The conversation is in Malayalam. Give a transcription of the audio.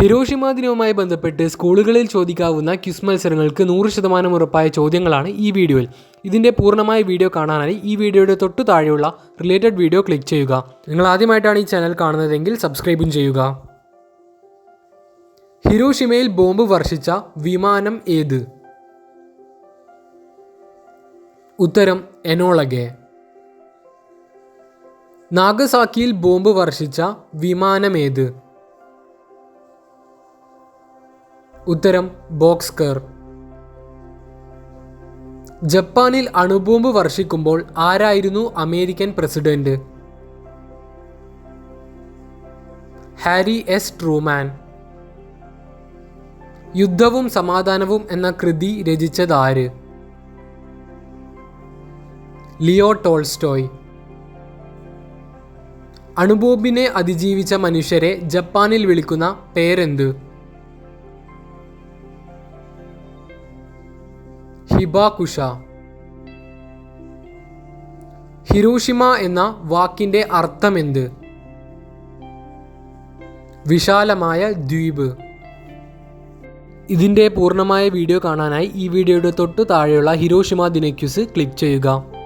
ഹിരോഷിമ ദിനവുമായി ബന്ധപ്പെട്ട് സ്കൂളുകളിൽ ചോദിക്കാവുന്ന ക്വിസ് മത്സരങ്ങൾക്ക് നൂറ് ശതമാനം ഉറപ്പായ ചോദ്യങ്ങളാണ് ഈ വീഡിയോയിൽ. ഇതിന്റെ പൂർണമായ വീഡിയോ കാണാനായി ഈ വീഡിയോയുടെ തൊട്ടു താഴെയുള്ള റിലേറ്റഡ് വീഡിയോ ക്ലിക്ക് ചെയ്യുക. നിങ്ങൾ ആദ്യമായിട്ടാണ് ഈ ചാനൽ കാണുന്നതെങ്കിൽ സബ്സ്ക്രൈബും ചെയ്യുക. ഹിരോഷിമയിൽ ബോംബ് വർഷിച്ച വിമാനം ഏത്? ഉത്തരം എനോളഗെ. നാഗസാക്കിയിൽ ബോംബ് വർഷിച്ച വിമാനം വിമാനമേത് ഉത്തരം ബോക്സ് കർ. ജപ്പാനിൽ അണുബോംബ് വർഷിക്കുമ്പോൾ ആരായിരുന്നു American president? Harry S. Truman. യുദ്ധവും സമാധാനവും എന്ന കൃതി രചിച്ചത് ആര് ലിയോ ടോൾസ്റ്റോയ്. അണുബോംബിനെ അതിജീവിച്ച മനുഷ്യരെ ജപ്പാനിൽ വിളിക്കുന്ന പേരെന്ത്? ഹിബാകുഷ. ഹിരൂഷിമ എന്ന വാക്കിന്റെ അർത്ഥമെന്ത്? വിശാലമായ ദ്വീപ്. ഇതിന്റെ പൂർണമായ വീഡിയോ കാണാനായി ഈ വീഡിയോയുടെ തൊട്ടു താഴെയുള്ള ഹിരോഷിമ ദിനക്യൂസ് ക്ലിക്ക് ചെയ്യുക.